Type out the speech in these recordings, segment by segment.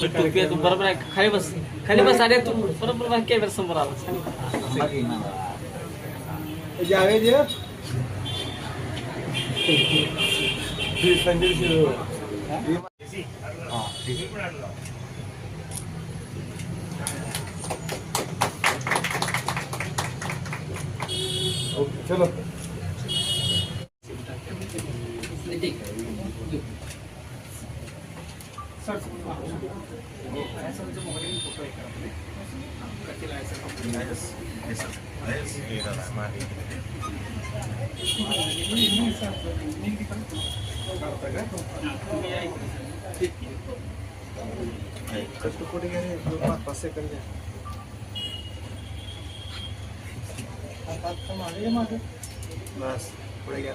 तू बरोबर आहे. खाली बस खाली बस अरे तू बरोबर कॅमेरा समोर आला. चलो. कष्ट कुठे गेले दोन पाच पाच सेकंद द्या. बस पुढे घ्या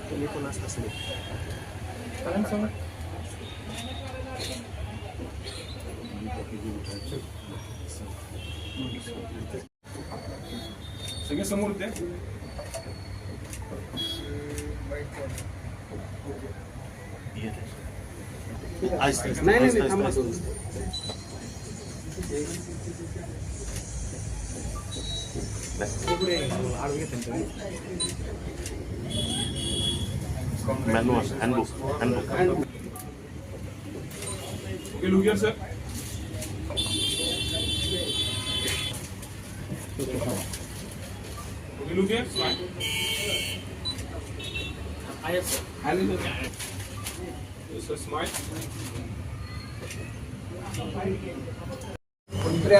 तुम्ही कोणाच असेल चालेल समोर सगळे समोर द्या नाही नाही नाही थांबा मॅन्युअल हँडबुक हँडबुक सर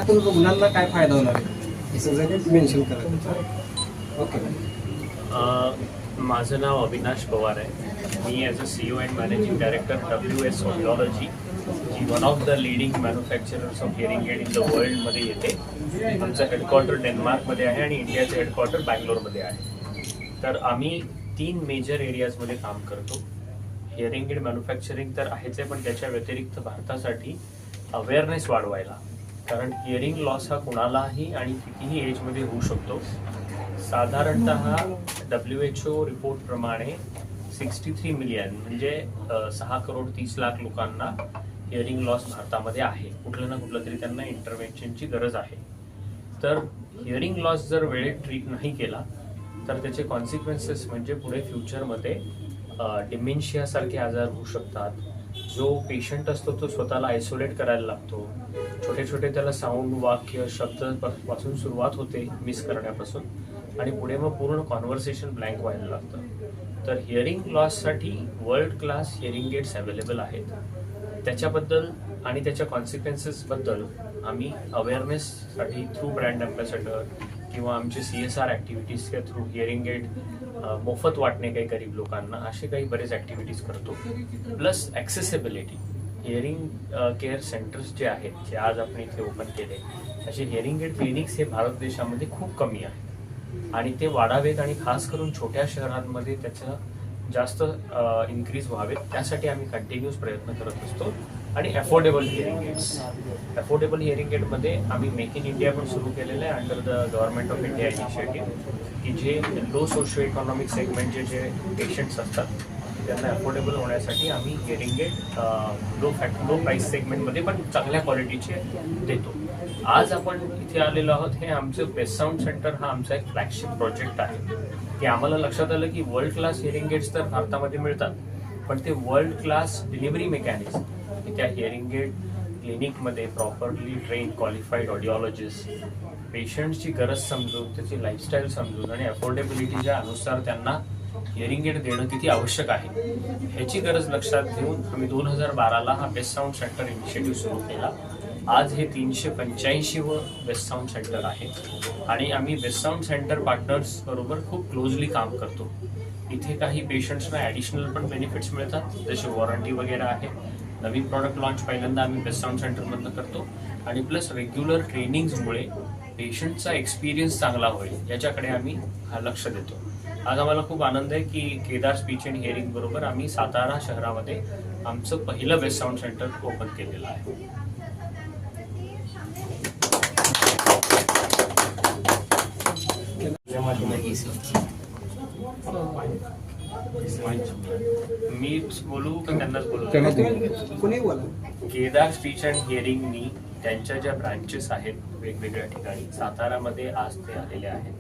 रुग्णांना काय फायदा होणार आहे? हे सगळं मेन्शन करा. ओके. माझं नाव अविनाश पवार आहे. मी as a C O and managing director W S audiology G one of the leading manufacturers of hearing aid in the वर्ल्डमध्ये येते. आमचं हेडक्वार्टर डेन्मार्कमध्ये आहे आणि इंडियाचं हेडक्वार्टर बँगलोरमध्ये आहे. तर आम्ही तीन मेजर एरियाजमध्ये काम करतो. हिअरिंग एड मॅन्युफॅक्चरिंग तर आहेच आहे पण त्याच्या व्यतिरिक्त भारतासाठी अवेअरनेस वाढवायला. कारण हिअरिंग लॉस हा कुणालाही आणि कितीही एजमध्ये होऊ शकतो. साधारणत डब्ल्यू एच ओ रिपोर्टप्रमाणे सिक्स्टी थ्री मिलियन म्हणजे सहा करोड तीस लाख लोकांना हिअरिंग लॉस भारतामध्ये आहे. कुठलं ना कुठलं तरी त्यांना इंटरव्हेन्शनची गरज आहे. तर हिअरिंग लॉस जर वेळेत ट्रीट नाही केला तर त्याचे कॉन्सिक्वेन्सेस म्हणजे पुढे फ्युचरमध्ये डिमेन्शियासारखे आजार होऊ शकतात. जो पेशंट असतो तो स्वतःला आयसोलेट करायला लागतो. छोटे छोटे त्याला साऊंड वाक्य शब्द प- पासून सुरुवात होते मिस करण्यापासून. आणि पुढे मग पूर्ण कॉन्व्हर्सेशन ब्लँक व्हायला लागतं. तर hearing लॉससाठी world class hearing aids available आहेत. त्याच्याबद्दल आणि त्याच्या कॉन्सिक्वेन्सेसबद्दल आम्ही अवेअरनेससाठी थ्रू ब्रँड अम्बॅसेडर किंवा आमचे सी एस आर ॲक्टिव्हिटीजच्या थ्रू हिअरिंग एड मोफत वाटणे काही गरीब लोकांना असे काही बरेच ॲक्टिव्हिटीज करतो. Plus accessibility hearing care centers जे आहेत जे आज आपण इथे ओपन केले असे हिअरिंग एड क्लिनिक्स हे भारत देशामध्ये खूप कमी आहे आणि ते वाढावेत आणि खास करून छोट्या शहरांमध्ये त्याचं जास्त इन्क्रीज व्हावेत. त्यासाठी आम्ही कंटिन्युअस प्रयत्न करत असतो. आणि affordable hearing aids affordable hearing एडमध्ये आम्ही मेक इन इंडिया पण सुरू केलेलं आहे under the government of India initiative की जे लो सोशो इकॉनॉमिक सेगमेंटचे जे पेशंट्स असतात त्यांना अफोर्डेबल होण्यासाठी आम्ही hearing aid low fact low price सेगमेंटमध्ये पण चांगल्या क्वालिटीचे देतो. आज आपण इथे आलेलो आहोत हे आमचं बेस्ट साऊंड सेंटर हा आमचा एक फ्लॅगशिप प्रोजेक्ट आहे. की आम्हाला लक्षात आलं की वर्ल्ड क्लास हिअरिंग एड्स तर भारतामध्ये मिळतात पण ते वर्ल्ड क्लास डिलिव्हरी मेकॅनिक्स त्या हिअरिंग एड क्लिनिकमध्ये प्रॉपरली ट्रेन क्वालिफाईड ऑडिओलॉजिस्ट पेशंटची गरज समजून त्याची लाईफस्टाईल समजून आणि अफोर्डेबिलिटीच्या अनुसार त्यांना हिअरिंग एड देणं किती आवश्यक आहे ह्याची गरज लक्षात घेऊन आम्ही दोन हजार बाराला हा बेस्ट साऊंड सेंटर इनिशिएटिव्ह सुरू केला. आज हे तीनशे पंच्याऐंशी व बेस्ट साऊंड सेंटर आहे. आणि आम्ही बेस्ट साऊंड सेंटर पार्टनर्स बरोबर खूप क्लोजली काम करतो. इथे काही पेशंट्सना ॲडिशनल पण बेनिफिट्स मिळतात जसे वॉरंटी वगैरे आहे. नवीन प्रॉडक्ट लॉन्च पहिल्यांदा आम्ही बेस्ट साऊंड सेंटरमधनं करतो. आणि प्लस रेग्युलर ट्रेनिंग्समुळे पेशंटचा एक्सपिरियन्स चांगला होईल याच्याकडे आम्ही लक्ष देतो. आज आम्हाला खूप आनंद आहे की केदार स्पीच अँड हिअरिंग बरोबर आम्ही सातारा शहरामध्ये आमचं पहिलं बेस्ट साऊंड सेंटर ओपन केलेलं आहे. मी बोलू का त्यांनाच बोलू? कुणी बोला. केदार स्पीच अँड हिअरिंगनी त्यांच्या ज्या ब्रांचेस आहेत वेगवेगळ्या ठिकाणी सातारामध्ये आज ते आलेले आहेत.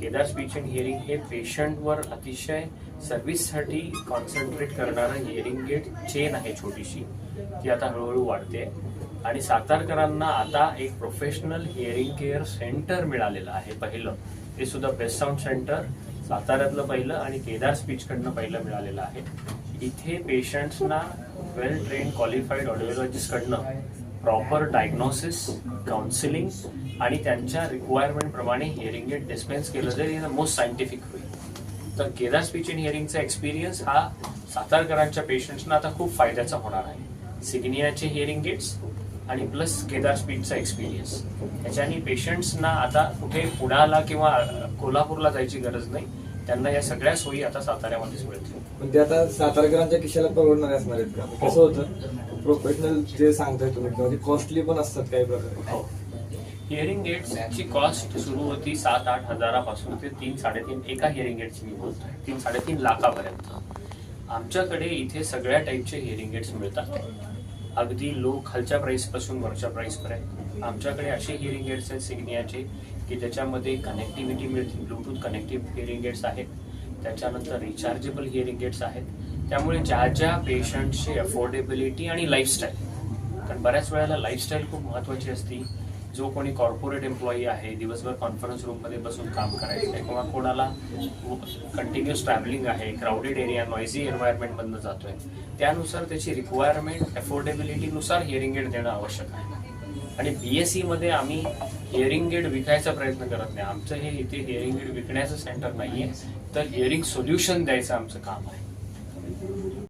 केदार स्पीच अँड हिअरिंग हे पेशंटवर अतिशय सर्व्हिससाठी कॉन्सन्ट्रेट करणारं हिअरिंग एड चेन आहे छोटीशी. ती आता हळूहळू वाढते. आणि सातारकरांना आता एक प्रोफेशनल हिअरिंग केअर सेंटर मिळालेलं आहे पहिलं. ते सुद्धा बेस्ट साऊंड सेंटर साताऱ्यातलं पहिलं आणि केदार स्पीचकडनं पहिलं मिळालेलं आहे. इथे पेशंट्सना वेल ट्रेन क्वालिफाईड ऑडिओलॉजिस्टकडनं प्रॉपर डायग्नोसिस काउन्सिलिंग आणि त्यांच्या रिक्वायरमेंट प्रमाणे हिअरिंग एड डिस्पेन्स केलं जाईल. मोस्ट सायंटिफिक होईल तर केदार स्पीच अँड हिअरिंगचा एक्सपिरियन्स हा सातारकरांच्या पेशंट्सना आता खूप फायद्याचा होणार आहे. सिग्नियाचे हिअरिंग गेट्स आणि प्लस केदार स्पीचचा एक्सपिरियन्स याच्याने पेशंट्सना आता कुठे पुण्याला किंवा कोल्हापूरला जायची गरज नाही. त्यांना या सगळ्या सोयी आता साताऱ्यामध्येच मिळतील. पण ते आता सातारकरांच्या खिशाला परवडणारे असणार आहेत का? कसं होतं? प्रोफेशनल जे सांगताय तुम्ही किंवा ते कॉस्टली पण असतात काही प्रकारे. हो. हिअरिंग एड्सची कॉस्ट सुरू होती सात आठ हजारापासून ते तीन साडेतीन एका हिअरिंग एड्सची मी बोलतोय तीन साडेतीन लाखापर्यंत. आमच्याकडे इथे सगळ्या टाईपचे हिअरिंग एड्स मिळतात. अगदी लो खालच्या प्राईसपासून वरच्या प्राईसपर्यंत आमच्याकडे असे हिअरिंग एड्स आहेत सिग्नियाचे की ज्याच्यामध्ये कनेक्टिव्हिटी मिळते. ब्लूटूथ कनेक्टिव्ह हिअरिंग एड्स आहेत. त्याच्यानंतर रिचार्जेबल हिअरिंग एड्स आहेत. त्यामुळे ज्या ज्या पेशंटची अफोर्डेबिलिटी आणि लाईफस्टाईल कारण बऱ्याच वेळेला लाईफस्टाईल खूप महत्त्वाची असते. जो कोणी कॉर्पोरेट एम्प्लॉई आहे दिवसभर कॉन्फरन्स रूममध्ये बसून काम करायचं आहे किंवा कोणाला कंटिन्युअस ट्रॅव्हलिंग आहे क्राऊडेड एरिया नॉइझी एन्व्हायरमेंटमधनं जातोय त्यानुसार त्याची रिक्वायरमेंट अफोर्डेबिलिटीनुसार हिअरिंग एड देणं आवश्यक आहे. आणि बी एसमध्ये आम्ही हिअरिंग एड विकायचा प्रयत्न करत नाही. आमचं हे इथे हिअरिंग एड विकण्याचं सेंटर नाही आहे तर हिअरिंग सोल्युशन द्यायचं आमचं काम आहे.